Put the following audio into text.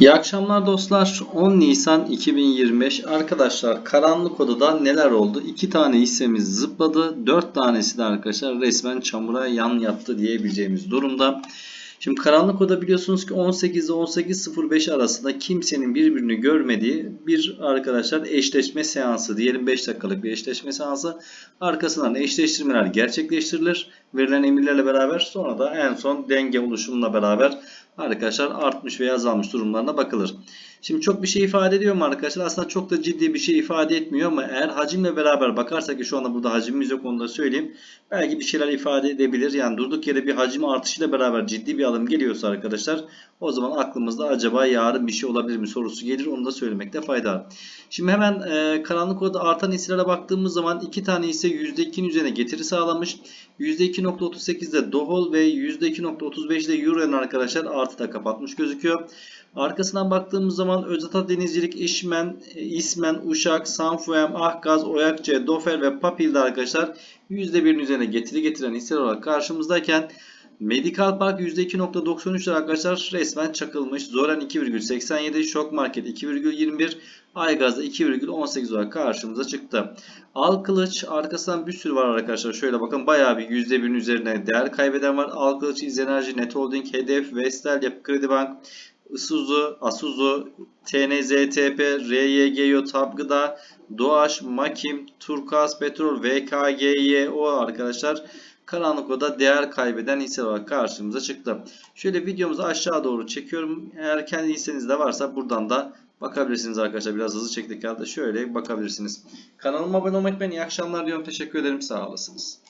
İyi akşamlar dostlar. 10 Nisan 2025. Arkadaşlar karanlık odada neler oldu? 2 tane hissemiz zıpladı. 4 tanesi de arkadaşlar resmen çamura yan yattı diyebileceğimiz durumda. Şimdi karanlık oda biliyorsunuz ki 18 ile 18.05 arasında kimsenin birbirini görmediği bir arkadaşlar eşleşme seansı diyelim 5 dakikalık bir eşleşme seansı. Arkasından eşleştirmeler gerçekleştirilir. Verilen emirlerle beraber sonra da en son denge oluşumla beraber arkadaşlar artmış veya azalmış durumlarına bakılır. Şimdi çok bir şey ifade ediyor mu arkadaşlar? Aslında çok da ciddi bir şey ifade etmiyor ama eğer hacimle beraber bakarsak ki şu anda burada hacimimiz yok onu da söyleyeyim. Belki bir şeyler ifade edebilir. Yani durduk yere bir hacim artışıyla beraber ciddi bir alım geliyorsa arkadaşlar o zaman aklımızda acaba yarın bir şey olabilir mi sorusu gelir. Onu da söylemekte fayda. Şimdi hemen e, karanlık odada artan hisselere baktığımız zaman iki tane hisse %2'nin üzerine getiri sağlamış. %2.38'de Dohol ve %2.35'de Euro'nun arkadaşlar artıda kapatmış gözüküyor. Arkasından baktığımız zaman Özata Denizcilik, İşmen, İsmen, Uşak, Sanfuem, Ahgaz, Oyakçe, Dofer ve Papil'de arkadaşlar %1'in üzerine getiri getiren hisseler olarak karşımızdayken Medical Park %2.93'ler arkadaşlar resmen çakılmış. Zoran 2,87, Şok Market 2,21, Aygaz'da 2,18 olarak karşımıza çıktı. Al Kılıç arkasından bir sürü var arkadaşlar. Şöyle bakın bayağı bir %1'in üzerine değer kaybeden var. Al Kılıç, İzenerji, Net Holding, Hedef, Vestel, Yapı Kredi Bank, Isuzu, Asuzu, TNZTP, RYGYO, Tabgıda, Doğaş, Makim, Turkuaz Petrol, VKGYO arkadaşlar karanlık oda değer kaybeden hisse olarak karşımıza çıktı. Şöyle videomuzu aşağı doğru çekiyorum. Eğer kendi hisseniz de varsa buradan da bakabilirsiniz arkadaşlar. Biraz hızlı çektik halde şöyle bakabilirsiniz. Kanalıma abone olmayı unutmayın. İyi akşamlar diyorum. Teşekkür ederim. Sağ olasınız.